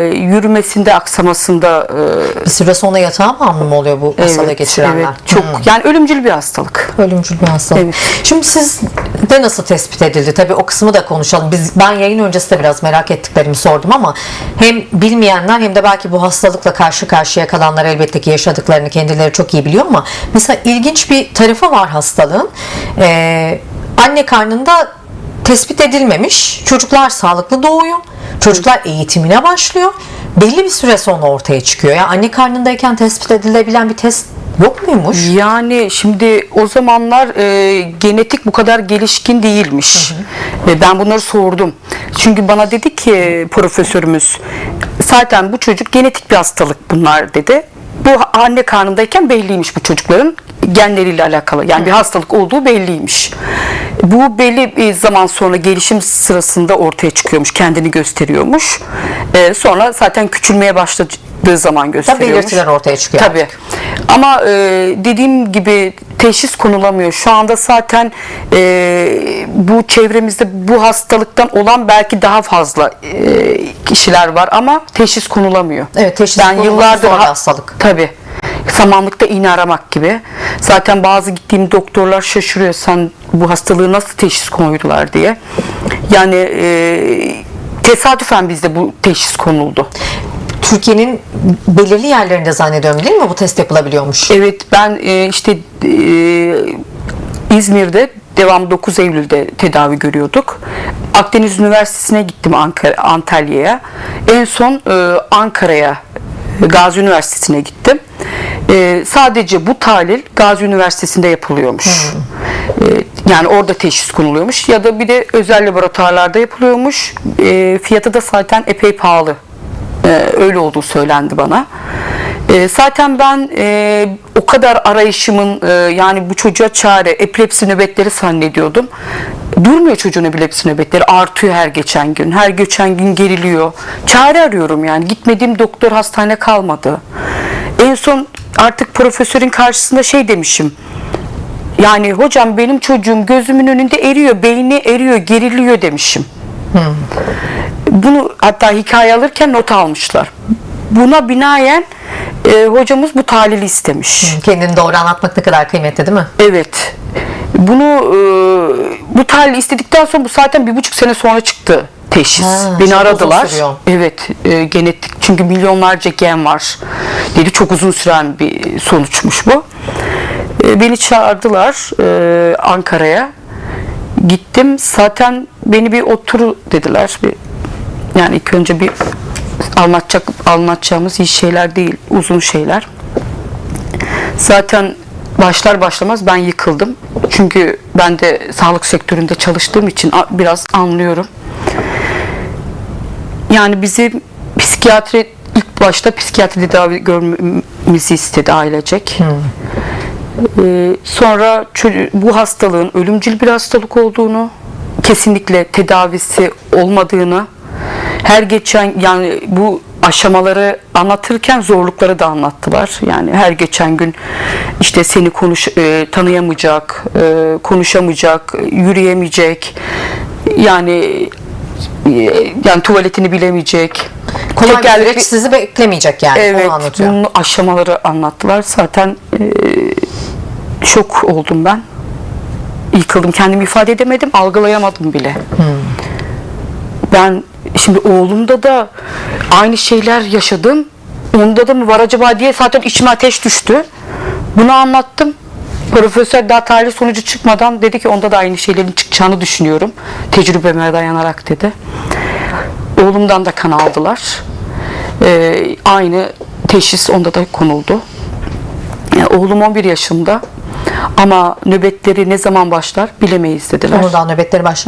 E, Yürümesinde, aksamasında e, Bir süre sonra yatağa bağımlı mı oluyor bu hastalığı evet, geçirenler? evet, çok Hmm. yani ölümcül bir hastalık. Ölümcül bir hastalık. Evet. Şimdi sizde nasıl tespit edildi? Tabii o kısmı da konuşalım. Biz ben yayın öncesi de biraz merak ettiklerimi sordum ama hem bilmeyenler hem de belki bu hastalıkla karşı karşıya kalanlar elbette ki yaşadıklarını kendileri çok iyi biliyor ama mesela ilginç bir tarafı var hastalığın. Ee, anne karnında tespit edilmemiş. Çocuklar sağlıklı doğuyor. Çocuklar eğitimine başlıyor. Belli bir süre sonra ortaya çıkıyor. Yani anne karnındayken tespit edilebilen bir test yok muymuş? Yani şimdi o zamanlar e, genetik bu kadar gelişkin değilmiş. E, ben bunları sordum. Çünkü bana dedi ki profesörümüz zaten bu çocuk genetik bir hastalık bunlar dedi. Bu anne karnındayken belliymiş bu çocukların genleriyle alakalı. Yani bir hastalık olduğu belliymiş. Bu belli bir zaman sonra gelişim sırasında ortaya çıkıyormuş, kendini gösteriyormuş. E, sonra zaten küçülmeye başladığı zaman Tabii gösteriyormuş. belirtiler ortaya çıkıyor. Tabii. Ama e, dediğim gibi teşhis konulamıyor. Şu anda zaten e, bu çevremizde bu hastalıktan olan belki daha fazla e, kişiler var ama teşhis konulamıyor. Evet, teşhis ben konulması yıllardır zor bir ha- hastalık. Tabii. Samanlıkta iğne aramak gibi. Zaten bazı gittiğim doktorlar şaşırıyor sen bu hastalığı nasıl teşhis koydular diye. Yani e, tesadüfen bizde bu teşhis konuldu. Türkiye'nin belirli yerlerinde zannediyorum değil mi bu test yapılabiliyormuş? Evet ben e, işte e, İzmir'de devam 9 Eylül'de tedavi görüyorduk. Akdeniz Üniversitesi'ne gittim Ankara, Antalya'ya. En son e, Ankara'ya Gazi Üniversitesi'ne gittim. E, sadece bu tahlil Gazi Üniversitesi'nde yapılıyormuş. E, yani orada teşhis konuluyormuş ya da bir de özel laboratuvarlarda yapılıyormuş. E, fiyatı da zaten epey pahalı. E, öyle olduğu söylendi bana. E, zaten ben e, o kadar arayışımın e, yani bu çocuğa çare epilepsi nöbetleri zannediyordum. Durmuyor çocuğun epilepsi nöbetleri artıyor her geçen gün. Her geçen gün geriliyor. Çare arıyorum yani. Gitmediğim doktor hastane kalmadı. En son artık profesörün karşısında şey demişim. Yani hocam benim çocuğum gözümün önünde eriyor, beyni eriyor, geriliyor demişim. Bunu hatta hikaye alırken not almışlar. Buna binaen e, hocamız bu tahlili istemiş. Kendini doğru anlatmak ne kadar kıymetli değil mi? Evet. Bunu e, bu tahlili istedikten sonra bu zaten bir buçuk sene sonra çıktı teşhis. Ha, Beni çok aradılar. Evet, e, genetik çünkü milyonlarca gen var. Dedi çok uzun süren bir sonuçmuş bu. E, beni çağırdılar e, Ankara'ya. Gittim. Zaten beni bir otur dediler. Bir, yani ilk önce bir anlatacak anlatacağımız iyi şeyler değil, uzun şeyler. Zaten başlar başlamaz ben yıkıldım. Çünkü ben de sağlık sektöründe çalıştığım için biraz anlıyorum. Yani bizi psikiyatri ilk başta psikiyatri tedavi görmemizi istedi ailecek. Ee, sonra bu hastalığın ölümcül bir hastalık olduğunu, kesinlikle tedavisi olmadığını, her geçen yani bu aşamaları anlatırken zorlukları da anlattılar. Yani her geçen gün işte seni konuş e, tanıyamayacak, e, konuşamayacak, yürüyemeyecek. Yani yani tuvaletini bilemeyecek. Kolay bir Tekerlekli- süreç sizi beklemeyecek yani. Evet, Onu anlatıyor. bunun aşamaları anlattılar. Zaten e, şok oldum ben. Yıkıldım. Kendimi ifade edemedim, algılayamadım bile. Ben şimdi oğlumda da aynı şeyler yaşadım. Onda da mı var acaba diye zaten içime ateş düştü. Bunu anlattım. Profesör daha tahlil sonucu çıkmadan dedi ki onda da aynı şeylerin çıkacağını düşünüyorum. Tecrübeme dayanarak dedi. Oğlumdan da kan aldılar. Ee, aynı teşhis onda da konuldu. Yani oğlum 11 yaşında ama nöbetleri ne zaman başlar bilemeyiz dediler. Oradan nöbetleri başlamıyor.